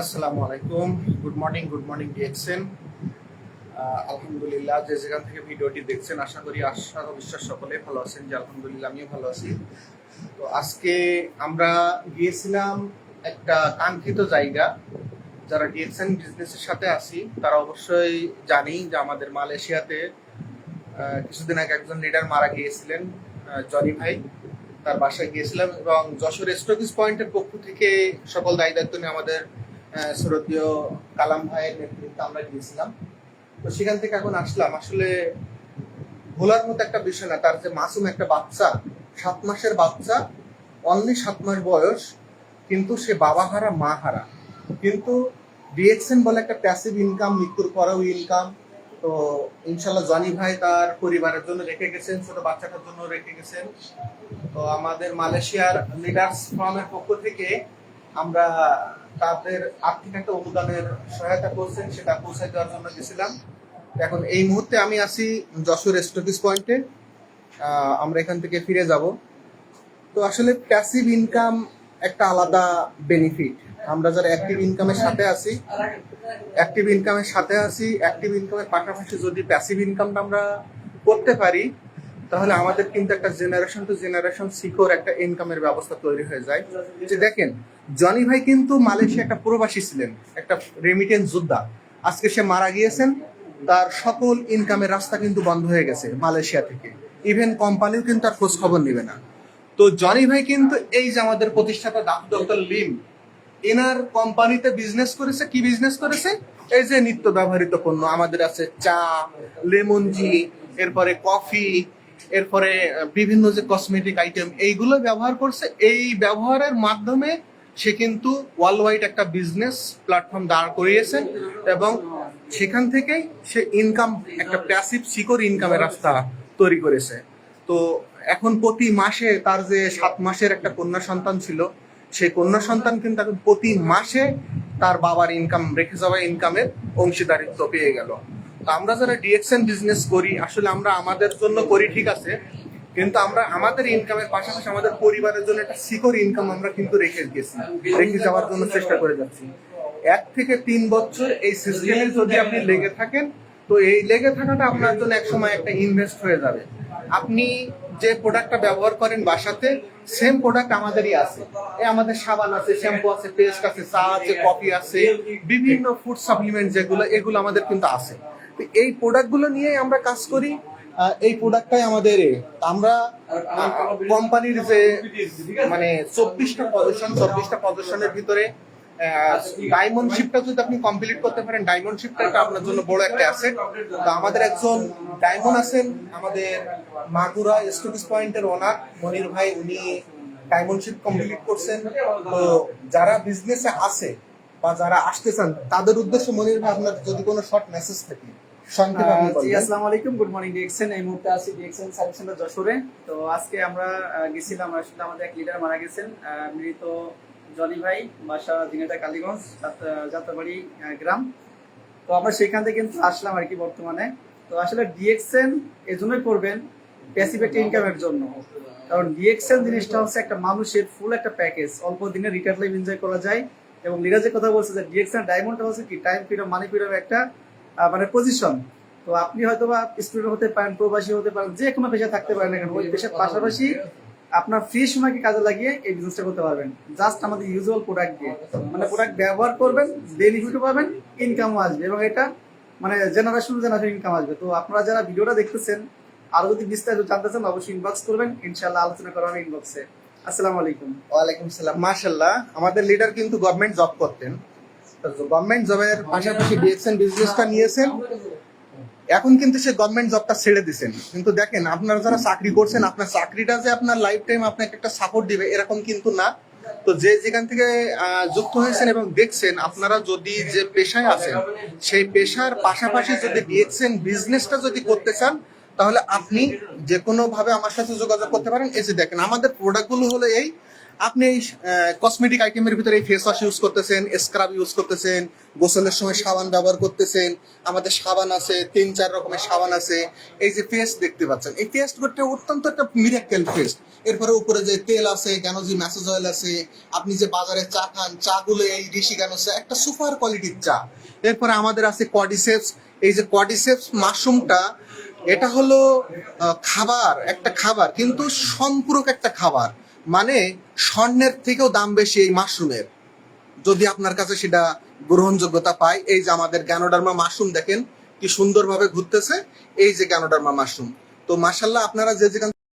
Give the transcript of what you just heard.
আসসালামু আলাইকুম। Good morning good morning ডিএক্সেন আলহামদুলিল্লাহ, যে যেখান থেকে ভিডিওটি দেখছেন, আশা করি আশা বিশ্বাস সকলেই ভালো আছেন যে আলহামদুলিল্লাহ আমিও ভালো আছি। তো আজকে আমরা গিয়েছিলাম একটা কাঙ্ক্ষিত জায়গা। যারা ডিএক্সেন বিজনেসের সাথে আছি, তারা অবশ্যই জানি যে আমাদের মালয়েশিয়াতে কিছুদিন আগে একজন লিডার মারা গিয়েছিলেন জনি ভাই। তার বাসায় গিয়েছিলাম এবং যশোর স্টকিস পয়েন্টের পক্ষ থেকে সকল দায়ী দায়িত্ব নিয়ে আমাদের শ্রদ্ধেয় কালাম ভাইয়ের নেতৃত্বে আমরা গিয়েছিলাম। তো সেখান থেকে এখন আসলাম। আসলে ভোলার মতো একটা বিষয় না, তার যে মাসুম একটা বাচ্চা, সাত মাসের বাচ্চা অনলি সাত মাস বয়স, কিন্তু সে বাবা হারা, মা হারা। কিন্তু ডিএক্সএন বলে একটা প্যাসিভ ইনকাম মৃত্যুর পরেও ইনকাম তো ইনশাল্লাহ জনি ভাই তার পরিবারের জন্য রেখে গেছেন, ছোট বাচ্চাটার জন্য রেখে গেছেন। তো আমাদের মালয়েশিয়ার লিডার্স ফর্মের পক্ষ থেকে আমরা তাদের আর্থিক একটা অনুদানের সহায়তা করছেন, সেটা পৌঁছে দেওয়ার জন্য গেছিলাম। এখন এই মুহূর্তে আমি আছি যশোর স্টকিস পয়েন্টে। আমরা এখান থেকে ফিরে যাব। তো আসলে প্যাসিভ ইনকাম একটা আলাদা বেনিফিট আমরা যারা অ্যাক্টিভ ইনকামের সাথে আছি অ্যাক্টিভ ইনকামের সাথে আছি অ্যাক্টিভ ইনকামের পাশাপাশি যদি প্যাসিভ ইনকামটা আমরা করতে পারি তাহলে আমাদের কিন্তু একটা জেনারেশন টু জেনারেশন শিখর একটা ইনকামের ব্যবস্থা তৈরি হয়ে যায়। যে দেখেন, জনি ভাই কিন্তু মালয়েশিয়া একটা প্রবাসী ছিলেন, একটা রেমিটেন্স যোদ্ধা। আজকে সে মারা গিয়েছেন, তার সকল ইনকামের রাস্তা কিন্তু বন্ধ হয়ে গেছে মালয়েশিয়া থেকে। ইভেন কোম্পানিও কিন্তু তার খোঁজ খবর নেবে না। তো জনি ভাই কিন্তু এই যে আমাদের প্রতিষ্ঠাতা ডক্টর লিম, এনার কোম্পানিতে বিজনেস করেছে, কি বিজনেস করেছে? এই যে নিত্য ব্যবহৃত পণ্য, আমাদের আছে চা, লেমন জি এরপরে কফি এরপরে বিভিন্ন যে কসমেটিক আইটেম এইগুলো ব্যবহার করছে, এই ব্যবহারের মাধ্যমে সে কিন্তু ওয়ার্ল্ড ওয়াইড একটা বিজনেস প্ল্যাটফর্ম দাঁড় করিয়েছে এবং সেখান থেকেই সে ইনকাম একটা প্যাসিভ শিকর ইনকামের রাস্তা তৈরি করেছে। তো এখন প্রতি মাসে তার যে সাত মাসের একটা কন্যা সন্তান ছিল, সেই কন্যা সন্তান কিন্তু এখন প্রতি মাসে তার বাবার ইনকাম রেখে যাওয়া ইনকামের অংশীদারিত্ব পেয়ে গেল। তো আমরা যারা ডিএক্সএন বিজনেস করি, আসলে আমরা আমাদের জন্য করি ঠিক আছে, কিন্তু আমরা আমাদের ইনকামের পাশাপাশি আমাদের পরিবারের জন্য একটা সিকিউর ইনকাম আমরা কিন্তু রেখে গেছি রেখে যাওয়ার জন্য চেষ্টা করে যাচ্ছি। এক থেকে তিন বছর এই সিস্টেমে যদি আপনি লেগে থাকেন, তো এই লেগে থাকাটা আপনার জন্য এক সময় একটা ইনভেস্ট হয়ে যাবে। আপনি যে প্রোডাক্টটা ব্যবহার করেন বাসাতে সেম প্রোডাক্ট আমাদেরই আছে। এই আমাদের সাবান আছে শ্যাম্পু আছে, পেস্ট আছে, চা আছে, কফি আছে, বিভিন্ন ফুড সাপ্লিমেন্ট যেগুলো, এগুলো আমাদের কিন্তু আছে। তো এই প্রোডাক্টগুলো নিয়ে আমরা কাজ করি। এই প্রোডাক্টটাই আমাদের আমরা কোম্পানির যে মানে চব্বিশটা প্রদর্শন চব্বিশটা প্রদর্শনের ভিতরে ডায়মন্ড শিপটা যদি আপনি কমপ্লিট করতে পারেন ডায়মন্ড শিপটা আপনার জন্য বড় একটা অ্যাসেট তো আমাদের একজন ডায়মন্ড আছেন, আমাদের মাগুরা স্টুডিস পয়েন্টের ওনার মনির ভাই, উনি ডায়মন্ড শিপ কমপ্লিট করছেন। তো যারা বিজনেসে আছে বা যারা আসতে চান, তাদের উদ্দেশ্যে মনির ভাই, আপনার যদি কোনো শর্ট মেসেজ থাকে। আসসালামু আলাইকুম গুড মর্নিং ডিএক্সএন এই মুহূর্তে আছি ডিএক্সএন সার্ভিস সেন্টার যশোরে। তো আজকে আমরা গেছিলাম আসলে আমাদের এক লিডার মারা গেছেন মৃত জনি ভাই বাসা দিনেটা কালীগঞ্জ যাত্রাবাড়ি গ্রাম। তো আমরা সেখান থেকে কিন্তু আসলাম আর কি বর্তমানে। তো আসলে ডিএক্সএন এই জন্যই করবেন প্যাসিভ একটা ইনকামের জন্য। কারণ ডিএক্সএন জিনিসটা হচ্ছে একটা মানুষের ফুল একটা প্যাকেজ অল্প দিনে রিটায়ার লাইফ এনজয় করা যায়। এবং লিডার যে কথা বলছে যে ডিএক্সএন ডায়মন্ডটা হচ্ছে কি? টাইম ফ্রিডম মানি ফ্রিডম একটা মানে পজিশন তো আপনি হয়তো বা স্টুডেন্ট হতে পারেন প্রবাসী হতে পারেন যে কোনো পেশা থাকতে পারেন না কেন ওই পেশার পাশাপাশি আপনার ফ্রি সময়কে কাজে লাগিয়ে এই বিজনেসটা করতে পারবেন? জাস্ট আমাদের ইউজুয়াল প্রোডাক্ট দিয়ে। মানে প্রোডাক্ট ব্যবহার করবেন বেনিফিটও পাবেন ইনকামও আসবে। এবং এটা মানে জেনারেশন জেনারেশন ইনকাম আসবে। তো আপনারা যারা ভিডিওটা দেখতেছেন আরও যদি বিস্তারিত জানতে চান অবশ্যই ইনবক্স করবেন। ইনশাআল্লাহ আলোচনা করা হবে ইনবক্সে আসসালামু আলাইকুম। ওয়ালাইকুম সালাম মাশাল্লাহ আমাদের লিডার কিন্তু গভর্নমেন্ট জব করতেন। গভর্নমেন্ট জবের পাশাপাশি ডিএক্সএন বিজনেসটা নিয়েছেন। এখন কিন্তু সে গভর্নমেন্ট জবটা ছেড়ে দিছেন কিন্তু দেখেন, আপনারা যারা চাকরি করছেন, আপনার চাকরিটা যে আপনার লাইফ টাইম আপনাকে একটা সাপোর্ট দিবে, এরকম কিন্তু না। তো যে যেখান থেকে যুক্ত হয়েছেন এবং দেখছেন, আপনারা যদি যে পেশায় আছেন, সেই পেশার পাশাপাশি যদি ডিএক্সএন বিজনেসটা যদি করতে চান, তাহলে আপনি যে কোনো ভাবে আমার সাথে যোগাযোগ করতে পারেন। যে দেখেন, আমাদের প্রোডাক্টগুলো হলো এই আপনি এই কসমেটিক আইটেমের ভিতরে ফেস ওয়াশ ইউজ করতেছেন স্ক্রাব ইউজ করতেছেন, গোসলের সময় সাবান ব্যবহার করতেছেন, আমাদের সাবান আছে, তিন, চার রকমের সাবান আছে, এই যে পেস্ট দেখতে পাচ্ছেন, এই পেস্ট করতে অত্যন্ত একটা মিরাক্কেল পেস্ট এরপরে উপরে যে তেল আছে গ্যানোজি ম্যাসেজ অয়েল আছে, আপনি যে বাজারে চা খান, চা গুলো এই ঋষি গ্যানোসে একটা সুপার কোয়ালিটির চা। এরপরে আমাদের আছে কডিসেপস এই যে কডিসেপস মাশরুমটা এটা হলো খাবার, একটা খাবার, কিন্তু সম্পূরক একটা খাবার। মানে স্বর্ণের থেকেও দাম বেশি এই মাশরুমের। যদি আপনার কাছে সেটা গ্রহণযোগ্যতা পায়, এই যে আমাদের গ্যানোডার্মা মাশরুম দেখেন, কি সুন্দরভাবে ঘুরতেছে, এই যে গ্যানোডার্মা মাশরুম। তো মাসাল্লাহ আপনারা যে যেখান